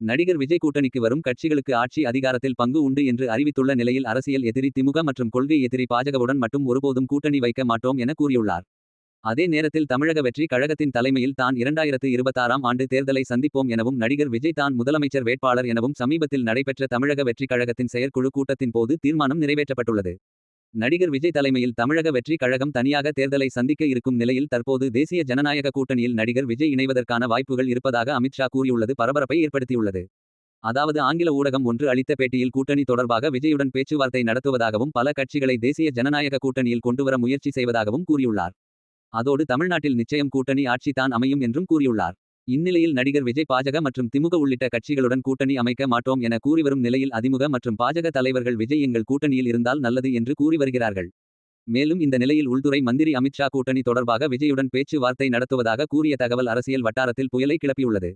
நடிகர் விஜய் கூட்டணிக்கு வரும் கட்சிகளுக்கு ஆட்சி அதிகாரத்தில் பங்கு உண்டு என்று அறிவித்துள்ள நிலையில் அரசியல் எதிரி திமுக மற்றும் கொள்கை எதிரி பாஜகவுடன் மட்டும் ஒருபோதும் கூட்டணி வைக்க மாட்டோம் என கூறியுள்ளார். அதே நேரத்தில் தமிழக வெற்றி கழகத்தின் தலைமையில் தான் இரண்டாயிரத்து இருபத்தாறாம் ஆண்டு தேர்தலை சந்திப்போம் எனவும் நடிகர் விஜய் தான் முதலமைச்சர் வேட்பாளர் எனவும் சமீபத்தில் நடைபெற்ற தமிழக வெற்றி கழகத்தின் செயற்குழு கூட்டத்தின் போது தீர்மானம் நிறைவேற்றப்பட்டுள்ளது. நடிகர் விஜய் தலைமையில் தமிழக வெற்றி கழகம் தனியாக தேர்தலை சந்திக்க இருக்கும் நிலையில் தற்போது தேசிய ஜனநாயக கூட்டணியில் நடிகர் விஜய் இணைவதற்கான வாய்ப்புகள் இருப்பதாக அமித்ஷா கூறியுள்ளது பரபரப்பை ஏற்படுத்தியுள்ளது. அதாவது ஆங்கில ஊடகம் ஒன்று அளித்த பேட்டியில் கூட்டணி தொடர்பாக விஜயுடன் பேச்சுவார்த்தை நடத்துவதாகவும் பல கட்சிகளை தேசிய ஜனநாயக கூட்டணியில் கொண்டுவர முயற்சி செய்வதாகவும் கூறியுள்ளார். அதோடு தமிழ்நாட்டில் நிச்சயம் கூட்டணி ஆட்சி தான் அமையும் என்றும் கூறியுள்ளார். இந்நிலையில் நடிகர் விஜய் பாஜக மற்றும் திமுக உள்ளிட்ட கட்சிகளுடன் கூட்டணி அமைக்க மாட்டோம் என கூறிவரும் நிலையில் அதிமுக மற்றும் பாஜக தலைவர்கள் விஜய் எங்கள் கூட்டணியில் இருந்தால் நல்லது என்று கூறி வருகிறார்கள். மேலும் இந்த நிலையில் உள்துறை மந்திரி அமித்ஷா கூட்டணி தொடர்பாக விஜயுடன் பேச்சுவார்த்தை நடத்துவதாக கூறிய தகவல் அரசியல் வட்டாரத்தில் புயலை கிளப்பியுள்ளது.